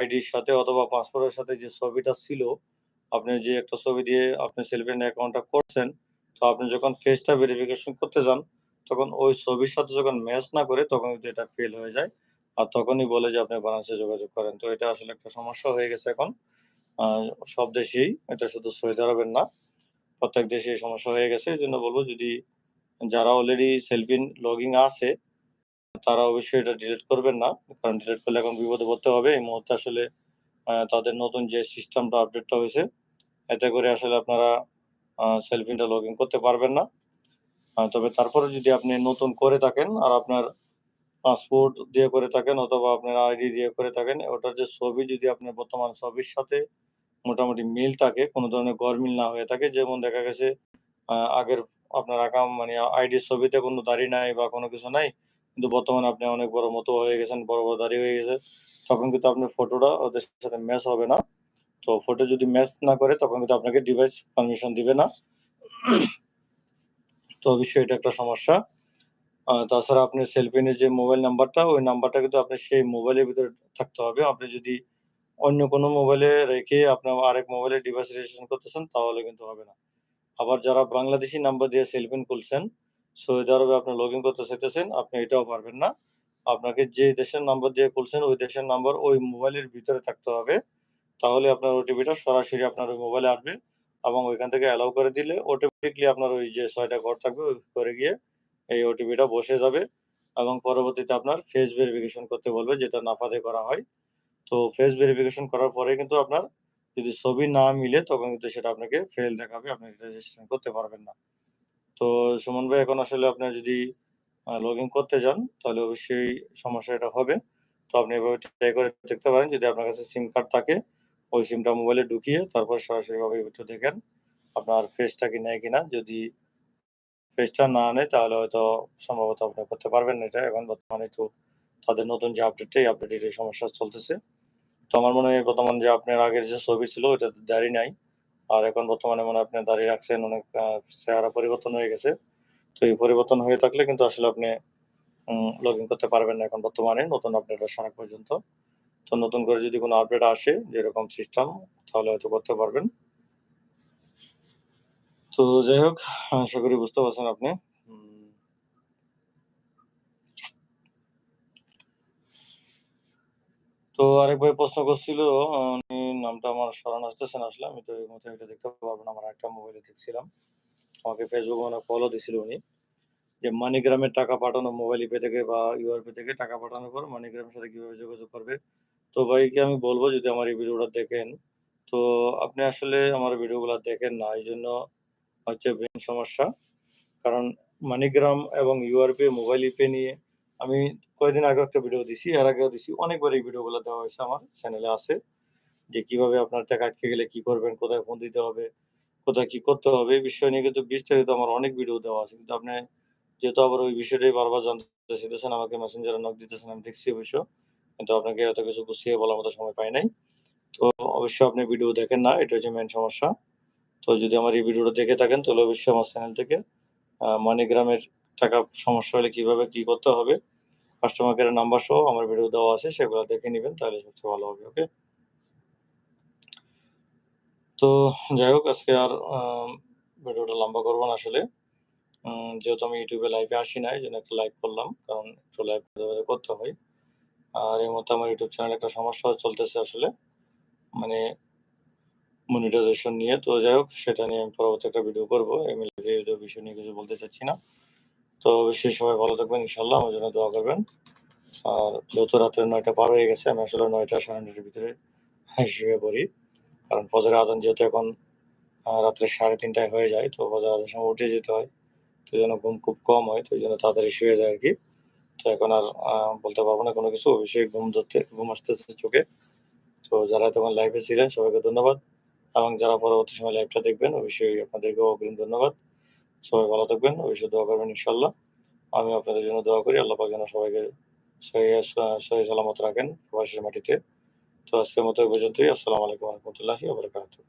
আইডির সাথে অথবা পাসপোর্টের সাথে যে ছবিটা ছিল, আপনি যে একটা ছবি দিয়ে আপনি সেলফি অ্যাকাউন্টটা করছেন, তো আপনি যখন ফেসটা ভেরিফিকেশন করতে যান, তখন ওই ছবির সাথে যখন ম্যাচ না করে তখন কিন্তু এটা ফেল হয়ে যায়। আর তখনই বলে যে আপনি বাংলাদেশে যোগাযোগ করেন। তো এটা আসলে একটা সমস্যা হয়ে গেছে এখন। সব দেশেই, এটা শুধু সৌদি আরবের না। প্রত্যেক এই সমস্যা হয়ে গেছে। এই জন্য বলব যদি যারা অলরেডি সেলফিন লগইন আছে, তারা অবশ্যই এটা ডিলিট করবেন না। কারণ ডিলিট করলে এখন বিপদে পড়তে হবে। এই মুহূর্তে আসলে তাদের নতুন যে সিস্টেমটা আপডেটটা হয়েছে এতে করে আসলে আপনারা সেলফিনটা লগইন করতে পারবেন না। তবে তারপরেও যদি আপনি নতুন করে থাকেন আর আপনার পাসপোর্ট দিয়ে করে থাকেন অথবা আপনার আইডি দিয়ে করে থাকেন, ওটার যে ছবি যদি আপনার বর্তমান ছবির সাথে মোটামুটি মিল থাকে, কোনো ধরনের গরমিল না হয়ে থাকে। যেমন দেখা গেছে আগের আপনার আকাম মানে আইডির ছবিতে কোনো দাড়ি নাই বা কোনো কিছু নাই। কিন্তু বর্তমানে আপনি অনেক বড় মতো হয়ে গেছেন, বড়, বড় দাঁড়িয়ে হয়ে গেছে। তখন কিন্তু আপনার ফটোটা ওদের সাথে ম্যাচ হবে না। তো ফটো যদি ম্যাচ না করে তখন কিন্তু আপনাকে ডিভাইস পারমিশন দিবে না। তো অবশ্যই এটা একটা সমস্যা। তাছাড়া আপনি সেলফিনের যে মোবাইল নাম্বারটা, ওই নাম্বারটা কিন্তু আপনার সেই মোবাইলের ভিতরে থাকতে হবে। আপনি যদি অন্য কোনো মোবাইলে রেখে আপনার আরেক মোবাইলে ডিভাইস রেজিস্ট্রেশন করতেছেন তাহলে কিন্তু হবে না। আবার যারা বাংলাদেশি নাম্বার দিয়ে সেলফিন খুলছেন, সৌদি আরবে আপনি লগইন করতে চাইতেছেন, আপনি এটাও পারবেন না। আপনাকে যে দেশের নাম্বার দিয়ে খুলছেন, ওই দেশের নাম্বার ওই মোবাইলের ভিতরে থাকতে হবে। তাহলে আপনার ওটিপিটা সরাসরি আপনার ওই মোবাইলে আসবে এবং ওইখান থেকে অ্যালাউ করে দিলে অটোমেটিক্যালি আপনার ওই যে ৬ টা ঘর থাকবে, ওই ঘরে গিয়ে এই ওটিপিটা বসে যাবে এবং পরবর্তীতে আপনার ফেস ভেরিফিকেশন করতে বলবে যেটা নাফাতে করা হয়। তো ফেস ভেরিফিকেশন করার পরে কিন্তু আপনার যদি ছবি না মিলে তখন কিন্তু সেটা আপনাকে ফেল দেখাবে। আপনি রেজিস্ট্রেশন করতে পারবেন না। তো সুমন ভাই এখন আসলে আপনার যদি আ লগইন করতে যান তাহলে অবশ্যই সমস্যা এটা হবে। তো আপনি এভাবে ট্রাই করে দেখতে পারেন। যদি আপনার কাছে সিম কার্ড থাকে, ওই সিমটা মোবাইলে ঢুকিয়ে তারপর সরাসরিভাবে একটু দেখেন আপনার ফেসটা কি নেয় কিনা। যদি ফেসটা না নেয় তাহলে হয়তো সম্ভবত আপনি করতে পারবেন না এটা। এখন বর্তমানে একটু তাদের নতুন যে আপডেটটা, এই আপডেটের সমস্যা চলতেছে। তো আমার মনে হয় বর্তমান যে আপনার আগের যে ছবি ছিল ওইটাতে দাড়ি নাই। আর এখন বর্তমানে মনে আপনি দাঁড়িয়ে রাখছেন, অনেক চেহারা পরিবর্তন হয়ে গেছে। তো এই পরিবর্তন হয়ে থাকলে কিন্তু আসলে আপনি লগ ইন করতে পারবেন না এখন বর্তমানে নতুন আপডেট আসার আগ পর্যন্ত। তো নতুন করে যদি কোনো আপডেট আসে যেরকম সিস্টেম তাহলে হয়তো করতে পারবেন। তো যাই হোক, আশা করি বুঝতে পারছেন আপনি। তো আরেক ভাই প্রশ্ন করছিল, নামটা আমার স্মরণ আসতেছে না আসলে। আমি তো এই মুহূর্তে এটা দেখতে পারব না। আমার একটা মোবাইলে দেখছিলাম। আমাকে ফেসবুকে হয় ফলো দিছিল উনি। যে মানিগ্রামে টাকা পাঠানো মোবাইল ইপে থেকে বা ইউআরপি থেকে টাকা পাঠানোর পর মানিগ্রামের সাথে কীভাবে যোগাযোগ করবে? তো ভাইকে আমি বলব যদি আমার এই ভিডিওটা দেখেন, তো আপনি আসলে আমার ভিডিওগুলা দেখেন না। এই জন্য হচ্ছে মেইন সমস্যা। কারণ মানিগ্রাম এবং ইউআরপি মোবাইল ইপে নিয়ে আমি কয়েকদিন আগেও একটা ভিডিও দিছি, এর আগেও দিছি। অনেকবার এই ভিডিওগুলা দেওয়া হয়েছে আমার চ্যানেলে আছে। যে কীভাবে আপনার টাকা আটকে গেলে কি করবেন, কোথায় ফোন দিতে হবে, কোথায় কি করতে হবে, এই বিষয় নিয়ে কিন্তু বিস্তারিত আমার অনেক ভিডিও দেওয়া আছে। কিন্তু আপনি যেহেতু আবার ওই বিষয়টাই বারবার জানতে চাইতেছেন, আমাকে মেসেঞ্জারে নক দিতেছেন, আমি দেখছি অবশ্য। কিন্তু আপনাকে এত কিছু গুছিয়ে বলার মতো সময় পাই নাই। তো অবশ্যই আপনি ভিডিও দেখেন না। এটা হচ্ছে মেন সমস্যা। তো যদি আমার এই ভিডিওটা দেখে থাকেন তাহলে অবশ্যই আমার চ্যানেল থেকে মানিগ্রামের টাকা সমস্যা হলে কীভাবে কি করতে হবে, কাস্টমার কেয়ারের নাম্বার সহ আমার ভিডিও দেওয়া আছে সেগুলা দেখে নিবেন তাহলে সবচেয়ে ভালো হবে। ওকে? তো যাই হোক আজকে আর ভিডিওটা লম্বা করব না আসলে। যেহেতু আমি ইউটিউবে লাইভে আসি নাই, জন্য একটা লাইভ করলাম। কারণ একটু লাইভ করতে হয়। আর এই মুহূর্তে আমার ইউটিউব চ্যানেলে একটা সমস্যা চলতেছে আসলে। মানে মনিটাইজেশন নিয়ে। তো যাই হোক সেটা নিয়ে আমি পরবর্তী একটা ভিডিও করব। আমি লাইভে এই বিষয় নিয়ে কিছু বলতে চাচ্ছি না। তো অবশ্যই সবাই ভালো থাকবেন ইনশাআল্লাহ। আমার জন্য দোয়া করবেন। আর যেহেতু রাতের নয়টা পার হয়ে গেছে, আমি আসলে ৯ টা ৯:৩০ টার ভিতরে শুয়ে পড়ি। কারণ ফজরের আজান যেহেতু এখন রাত্রে সাড়ে তিনটায় হয়ে যায়, তো ফজরের আজানের সময় উঠে যেতে হয়। তো জন্য ঘুম খুব কম হয়। তো এজন্য তাড়াতাড়ি শুয়ে আর কি তো এখন আর বলতে পারব না কোনো কিছু। অবশ্যই ঘুম ধরতে ঘুম আসতেছে চোখে। তো যারা তখন লাইভে ছিলেন সবাইকে ধন্যবাদ। এবং যারা পরবর্তী সময়ে লাইভটা দেখবেন অবশ্যই আপনাদেরকেও অগ্রিম ধন্যবাদ। সবাই ভালো থাকবেন। অবশ্যই দোয়া করবেন ইনশাআল্লাহ। আমিও আপনাদের জন্য দোয়া করি। আল্লাহ পাক যেন সবাইকে সহি সালামত রাখেন প্রবাসের মাটিতে। তো আজকের মতো এই পর্যন্তই। আসসালামু আলাইকুম রহমতুল্লাহি বারাকাতুহু।